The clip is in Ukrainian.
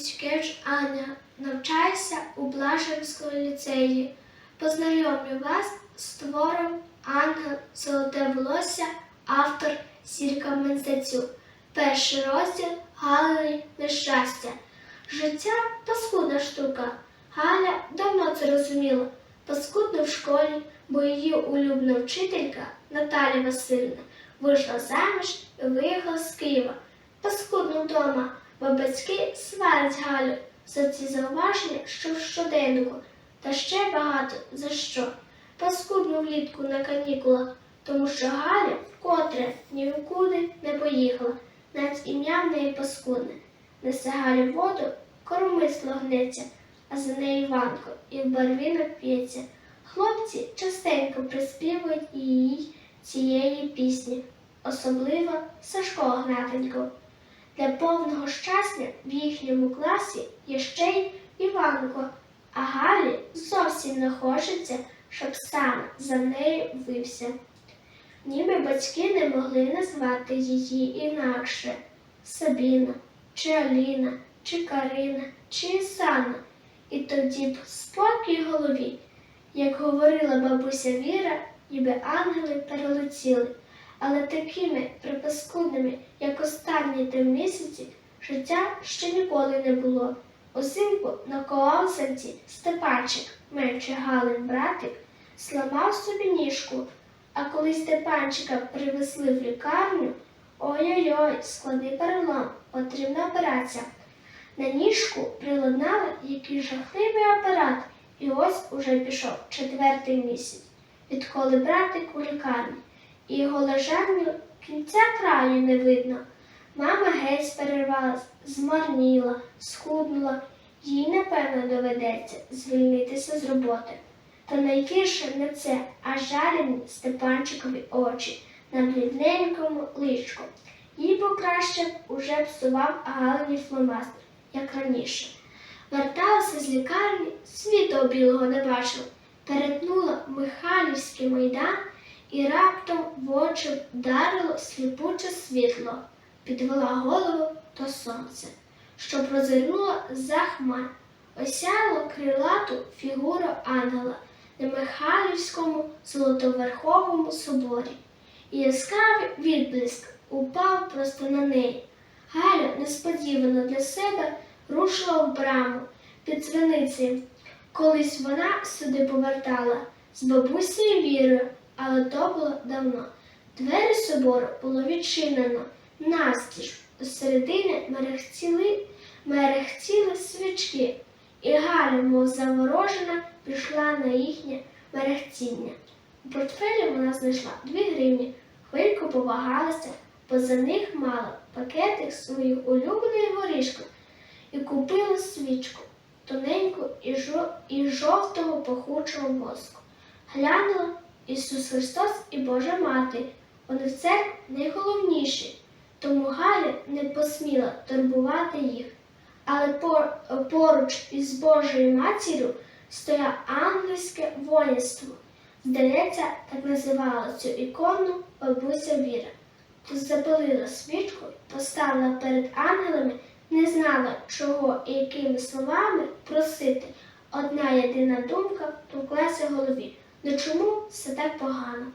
Міськевич Аня, навчаюся у Блаженському ліцеї. Познайомлю вас з твором Ангел Золоте волосся, автор Сірка Мензацю. Перший розділ Галині нещастя. Життя паскудна штука. Галя давно це розуміла. Паскудно в школі, бо її улюблена вчителька Наталя Васильівна вийшла заміж і виїхала з Києва. Паскудно вдома, бо батьки сварять Галю за ці зауваження, що в щоденнику, та ще багато за що. Паскудно влітку на канікулах, тому що Галя вкотре нікуди не поїхала, навіть ім'я в неї паскудне. Несе Галя воду, коромисло гнеться, а за нею Іванко і в барвінок п'ється. Хлопці частенько приспівують їй цієї пісні, особливо Сашко Гнатенько. Для повного щастя в їхньому класі є ще й Іванко, а Галі зовсім не хочеться, щоб саме за нею вився. Ніби батьки не могли назвати її інакше Сабіна, чи Аліна, чи Карина, чи Ісана. І тоді б спокій голові, як говорила бабуся Віра, ніби ангели перелетіли, але такими припаскудними, як останні три місяці, життя ще ніколи не було. Узимку на колосанці Степанчик, менше Галин братик, сламав собі ніжку, а коли Степанчика привезли в лікарню, ой-ой-ой, складний перелом, потрібна операція. На ніжку приладнали якийсь жахливий апарат, і ось уже пішов четвертий місяць, відколи братик у лікарні, його лежанню кінця краю не видно. Мама геть перервалась, змарніла, схуднула, їй, напевно, доведеться звільнитися з роботи. Та найгірше не це, а жалені Степанчикові очі на блідненькому личку. Їй покраще уже псував Галині фломастер, як раніше. Верталася з лікарні, світу білого не бачила, перетнула Михайлівський майдан і раптом в очі вдарило сліпуче світло, підвела голову то сонце, що прозирнуло за хмар, осяяло крилату фігуру ангела на Михайлівському золотоверховому соборі, і яскравий відблиск упав просто на неї. Галя несподівано для себе рушила в браму під дзвіницею. Колись вона сюди повертала з бабусею Вірою, але то було давно. Двері собору було відчинено настіж. Середини мерехтіли, мерехтіли свічки, і Галя, мов заворожена, пішла на їхнє мерехтіння. У портфелі вона знайшла дві гривні, хвильку повагалася, бо за них мала пакетик своїх улюблених горішків і купила свічку тоненьку і жовтого пахучого воску. Глянула Ісус Христос і Божа Мати. Вони в це найголовніші, тому Галя не посміла турбувати їх. Але поруч із Божою матір'ю стояло ангельське воїнство. Здається, так називала цю ікону бабуся Віра. То запалила свічку, поставила перед ангелами, не знала, чого і якими словами просити. Одна єдина думка товклася в голові. Ну чому все так погано?